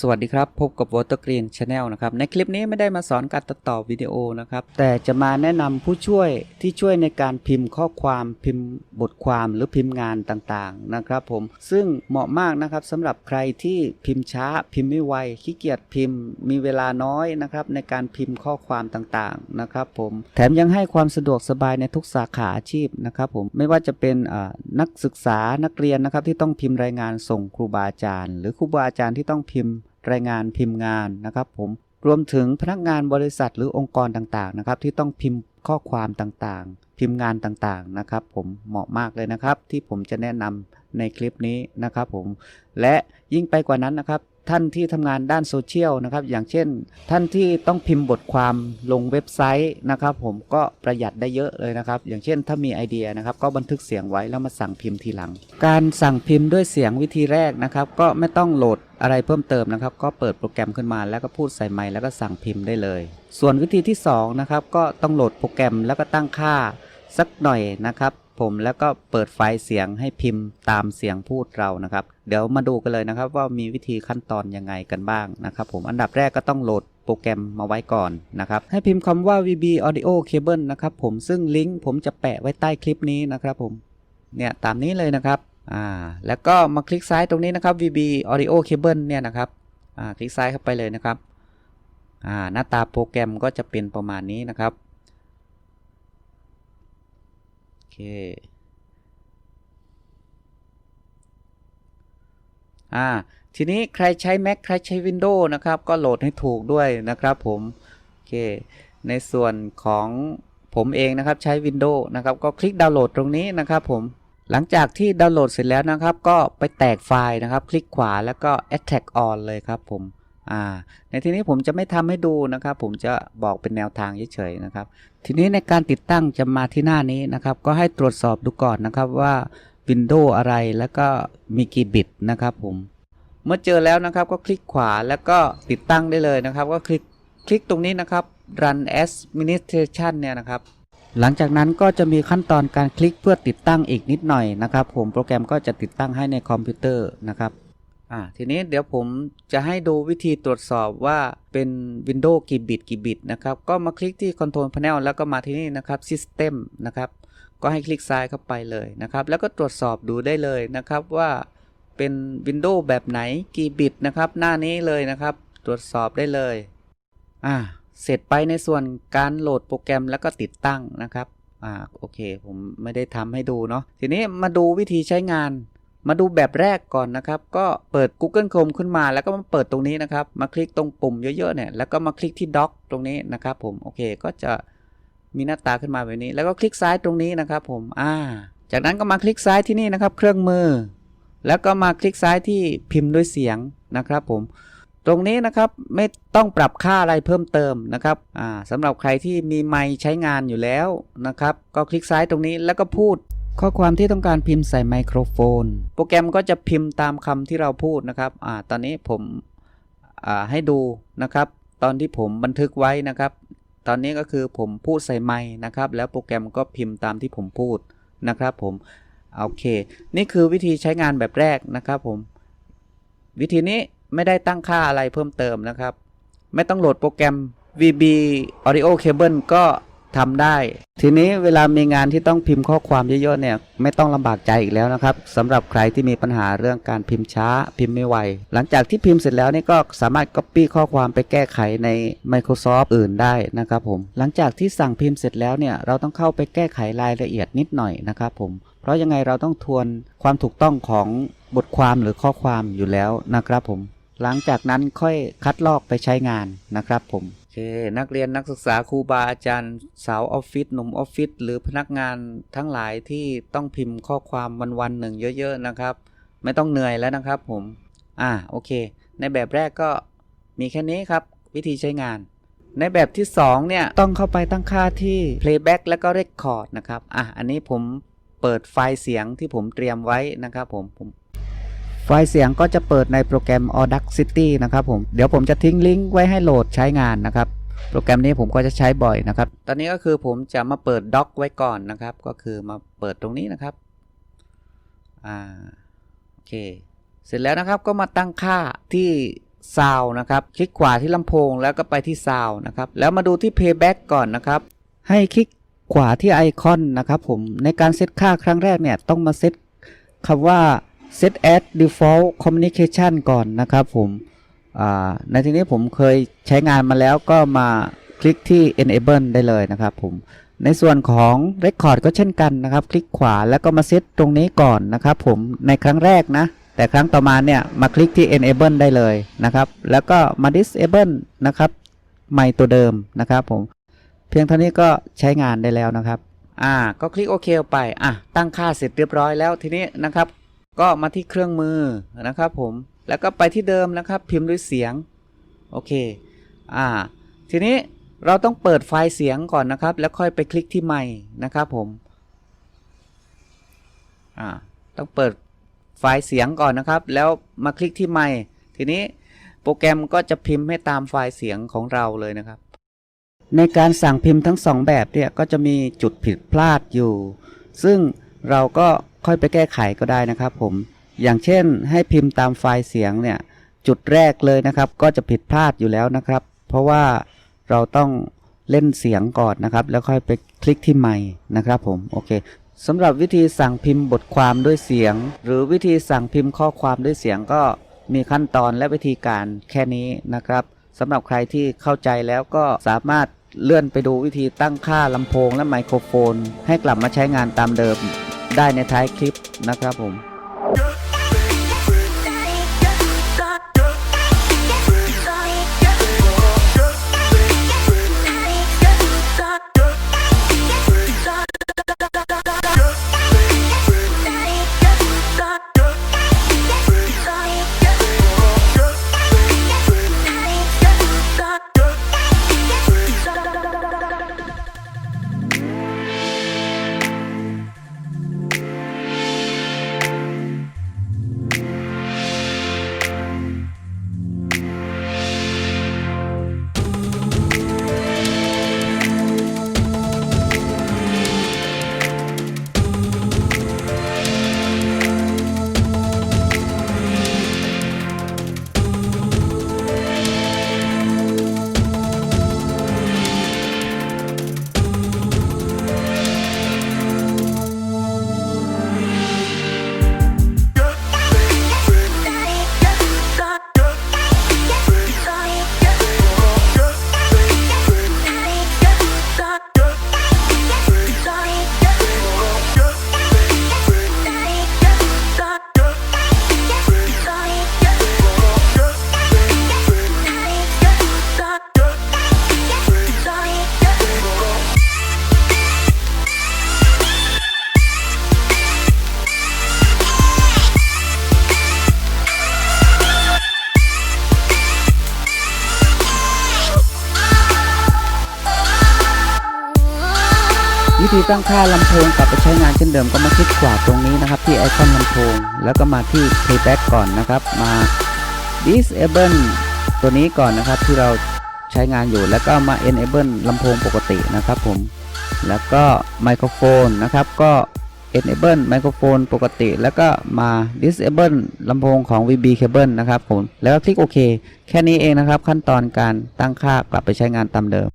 สวัสดีครับ พบกับ Water Green Channel นะครับ ในคลิปนี้ไม่ได้มาสอนการตัดต่อวิดีโอนะครับ แต่จะมาแนะนำผู้ช่วยที่ช่วยในการพิมพ์ข้อความพิมพ์บทความหรือพิมพ์งานต่างๆนะครับผมซึ่งเหมาะมากนะครับสำหรับใครที่พิมพ์ช้าพิมพ์ไม่ไวขี้เกียจพิมพ์ มีเวลาน้อยนะครับในการพิมพ์ข้อความต่างๆนะครับผมแถมยังให้ความสะดวกสบายในทุกสาขาอาชีพนะครับผมไม่ว่าจะเป็นนักศึกษานักเรียนนะครับที่ต้องพิมพ์รายงานส่งครูบาอาจารย์ หรือครูบาอาจารย์ที่ต้องพิมพ์ รายงานพิมพ์งานนะครับผมรวมถึงพนักงานบริษัทหรือองค์กรต่างๆนะครับที่ต้องพิมพ์ข้อความต่างๆ พิมพ์งานต่างๆนะครับ ผมเหมาะมากเลยนะครับ ที่ผมจะแนะนำในคลิปนี้นะครับผมและยิ่งไปกว่านั้นนะครับ ท่านที่ทำงานด้านโซเชียลนะครับ อย่างเช่น ท่านที่ต้องพิมพ์บทความลงเว็บไซต์นะครับ ผมก็ประหยัดได้เยอะเลยนะครับ อย่างเช่น ถ้ามีไอเดียนะครับ ก็บันทึกเสียงไว้แล้วมาสั่งพิมพ์ทีหลัง การสั่งพิมพ์ด้วยเสียงวิธีแรกนะครับ ก็ไม่ต้องโหลด อะไรเพิ่มเติมนะครับ ก็เปิดโปรแกรมขึ้นมา แล้วก็พูดใส่ไมค์แล้วก็สั่งพิมพ์ได้เลย ส่วนวิธีที่สองนะครับก็ต้องโหลดโปรแกรมแล้วก็ตั้งค่าสักหน่อยนะครับ ผมแล้วก็เปิดไฟล์เสียงให้พิมพ์ตามเสียงพูดเรานะครับ เดี๋ยวมาดูกันเลยนะครับ ว่ามีวิธีขั้นตอนยังไงกันบ้างนะครับ ผมอันดับแรกก็ต้องโหลดโปรแกรมมาไว้ก่อนนะครับ ให้พิมพ์คำว่า VB Audio Cable นะครับ ผมซึ่งลิงก์ผมจะแปะไว้ใต้คลิปนี้นะครับ ผมเนี่ยตามนี้เลยนะครับ อ่าแล้วก็มาคลิกซ้ายตรงนี้นะครับ VB Audio Cable เนี่ยนะครับอ่าคลิกซ้ายเข้าไปเลยนะครับอ่าหน้าตาโปรแกรมก็จะเป็นประมาณนี้นะครับโอเคอ่าทีนี้ใครใช้ Mac ใครใช้ Windows นะครับ ก็โหลดให้ถูกด้วยนะครับผมโอเคในส่วนของผมเองนะครับใช้ Windows นะครับ ก็คลิกดาวน์โหลดตรงนี้นะครับผม หลังจากที่ดาวน์โหลดเสร็จแล้วนะครับ ก็ไปแตกไฟล์นะครับ คลิกขวาแล้วก็ Attack on เลยครับผมอ่าในที่นี้ผมจะไม่ทำให้ดูนะครับ ผมจะบอกเป็นแนวทางเฉยๆนะครับ ทีนี้ในการติดตั้งจะมาที่หน้านี้นะครับ ก็ให้ตรวจสอบดูก่อนนะครับว่า Windows อะไรแล้วก็มีกี่บิตนะครับผมเมื่อเจอแล้วนะครับก็คลิกขวาแล้วก็ติดตั้งได้เลยนะครับ ก็คลิกคลิกตรงนี้นะครับ run as administration เนี่ยนะครับ หลังจากนั้นก็จะมีขั้นตอนการคลิกเพื่อติดตั้งอีกนิดหน่อยนะครับผมโปรแกรมก็จะติดตั้งให้ในคอมพิวเตอร์นะครับอ่าทีนี้เดี๋ยวผมจะให้ดูวิธีตรวจสอบว่าเป็น Windows กี่บิตกี่บิตนะครับก็มาคลิกที่ Control Panel แล้วก็มาที่นี่นะครับ System นะครับก็ให้คลิกซ้ายเข้าไปเลยนะครับแล้วก็ตรวจสอบดูได้เลยนะครับว่าเป็น Windows แบบไหนกี่บิตนะครับหน้านี้เลยนะครับ ตรวจสอบได้เลยอ่า เสร็จไปในส่วนการโหลดโปรแกรมแล้วก็ติดตั้งนะครับอ่าโอเค ผมไม่ได้ทำให้ดูเนาะทีนี้มาดูวิธีใช้งาน มาดูแบบแรกก่อนนะครับ ก็เปิด Google Chrome ขึ้นมาแล้วก็มาเปิดตรงนี้นะครับ มาคลิกตรงปุ่มเยอะๆเนี่ยแล้วก็มาคลิกที่ Dock ตรงนี้นะครับผมโอเคก็จะมีหน้าตาขึ้นมาแบบนี้ แล้วก็คลิกซ้ายตรงนี้นะครับ ผมอ่า จากนั้นก็มาคลิกซ้ายที่นี่นะครับ เครื่องมือ แล้วก็มาคลิกซ้ายที่พิมพ์ด้วยเสียงนะครับ ผม ตรงนี้นะครับไม่ต้องปรับค่าอะไรเพิ่มเติมนะครับสำหรับใครที่มีไมค์ใช้งานอยู่แล้วนะครับ ก็คลิกซ้ายตรงนี้แล้วก็พูด ข้อความที่ต้องการพิมพ์ใส่ไมโครโฟน โปรแกรมก็จะพิมพ์ตามคำที่เราพูดนะครับอตอนนี้ผมให้ดูนะครับ ตอนที่ผมบันทึกไว้นะครับ ตอนนี้ก็คือผมพูดใส่ไมค์นะครับ แล้วโปรแกรมก็พิมพ์ตามที่ผมพูดนะครับ ผมโอเค นี่คือวิธีใช้งานแบบแรกนะครับ ผม วิธีนี้ ไม่ได้ตั้งค่าอะไรเพิ่มเติมนะครับ ไม่ต้องโหลดโปรแกรม VB Audio Cable ก็ทำได้ ทีนี้เวลามีงานที่ต้องพิมพ์ข้อความเยอะๆเนี่ยไม่ต้องลำบากใจอีกแล้วนะครับสำหรับใครที่มีปัญหาเรื่องการพิมพ์ช้าพิมพ์ไม่ไว หลังจากที่พิมพ์เสร็จแล้วนี่ก็สามารถ Copy ข้อความไปแก้ไขใน Microsoft อื่นได้นะครับผม หลังจากที่สั่งพิมพ์เสร็จแล้วเนี่ยเราต้องเข้าไปแก้ไขรายละเอียดนิดหน่อยนะครับผม เพราะยังไงเราต้องทวนความถูกต้องของบทความหรือข้อความอยู่แล้วนะครับผม หลังจากนั้นค่อยคัดลอกไปใช้งานนะครับผมโอเค นักเรียนนักศึกษาครูบาอาจารย์ สาวออฟฟิศหนุ่มออฟฟิศหรือพนักงานทั้งหลายที่ต้องพิมพ์ข้อความวันวันๆหนึ่งเยอะๆนะครับ ไม่ต้องเหนื่อยแล้วนะครับผมอ่าโอเค ในแบบแรกก็มีแค่นี้ครับ วิธีใช้งาน ในแบบที่ 2 เนี่ย ต้องเข้าไปตั้งค่าที่ playback แล้วก็ record นะครับอะอันนี้ผมเปิดไฟล์เสียงที่ผมเตรียมไว้นะครับผมผม ไฟล์เสียงก็จะเปิดในโปรแกรม Audacity นะครับผมเดี๋ยวผมจะทิ้งลิงก์ไว้ให้โหลดใช้งานนะครับ โปรแกรมนี้ผมก็จะใช้บ่อยนะครับ ตอนนี้ก็คือผมจะมาเปิดด็อกไว้ก่อนนะครับ ก็คือมาเปิดตรงนี้นะครับอ่าโอเค เสร็จแล้วนะครับก็มาตั้งค่าที่ Sound นะครับ คลิกขวาที่ลำโพงแล้วก็ไปที่ Sound นะครับ แล้วมาดูที่ Playback ก่อนนะครับ ให้คลิกขวาที่ไอคอนนะครับผมในการเซตค่าครั้งแรกเนี่ยต้องมาเซตคำว่า set as default communication ก่อนนะครับผมในที่นี้ผมเคยใช้งานมาแล้วก็มาคลิกที่ enable ได้เลยนะครับผมในส่วนของ Record ก็เช่นกันนะครับ คลิกขวาแล้วก็มาเซตตรงนี้ก่อนนะครับผมในครั้งแรกนะ แต่ครั้งต่อมาเนี่ยมาคลิกที่ enable ได้เลยนะครับ แล้วก็มา disable นะครับใหม่ตัวเดิมนะครับผมเพียงเท่านี้ก็ใช้งานได้แล้วนะครับอ่าก็คลิกโอเคไปอะตั้งค่าเสร็จเรียบร้อยแล้วทีนี้นะครับ ก็มาที่เครื่องมือนะครับผมแล้วก็ไปที่เดิมนะครับ พิมพ์ด้วยเสียงโอเคอ่าทีนี้เราต้องเปิดไฟล์เสียงก่อนนะครับ แล้วค่อยไปคลิกที่ไมค์นะครับผมอ่าต้องเปิดไฟล์เสียงก่อนนะครับ แล้วมาคลิกที่ไมค์ทีนี้โปรแกรมก็จะพิมพ์ให้ตามไฟล์เสียงของเราเลยนะครับ ในการสั่งพิมพ์ทั้งสองแบบเนี่ยก็จะมีจุดผิดพลาดอยู่ ซึ่ง เราก็ค่อยไปแก้ไขก็ได้นะครับผม อย่างเช่นให้พิมพ์ตามไฟล์เสียงเนี่ยจุดแรกเลยนะครับ ก็จะผิดพลาดอยู่แล้วนะครับ เพราะว่าเราต้องเล่นเสียงก่อนนะครับ แล้วค่อยไปคลิกที่ไมค์นะครับผมโอเคสำหรับวิธีสั่งพิมพ์บทความด้วยเสียง หรือวิธีสั่งพิมพ์ข้อความด้วยเสียงก็มีขั้นตอนและวิธีการแค่นี้นะครับสำหรับใครที่เข้าใจแล้วก็สามารถเลื่อนไปดูวิธีตั้งค่าลำโพงและไมโครโฟน ให้กลับมาใช้งานตามเดิม ได้ในท้ายคลิปนะครับผม ธีตั้งค่าลำโพงกลับไปใช้งานเช่นเดิมก็มาคลิกขวาตรงนี้นะครับ ที่ไอคอนลำโพง แล้วก็มาที่ playback ก่อนนะครับ มา disable ตัวนี้ก่อนนะครับที่เราใช้งานอยู่แล้วก็มา enable ลำโพงปกตินะครับผม แล้วก็ไมโครโฟนนะครับก็ enable ไมโครโฟนปกติ แล้วก็มา disable ลำโพงของ VB cable นะครับผม แล้วคลิกโอเค แค่นี้เองนะครับขั้นตอนการตั้งค่ากลับไปใช้งานตามเดิม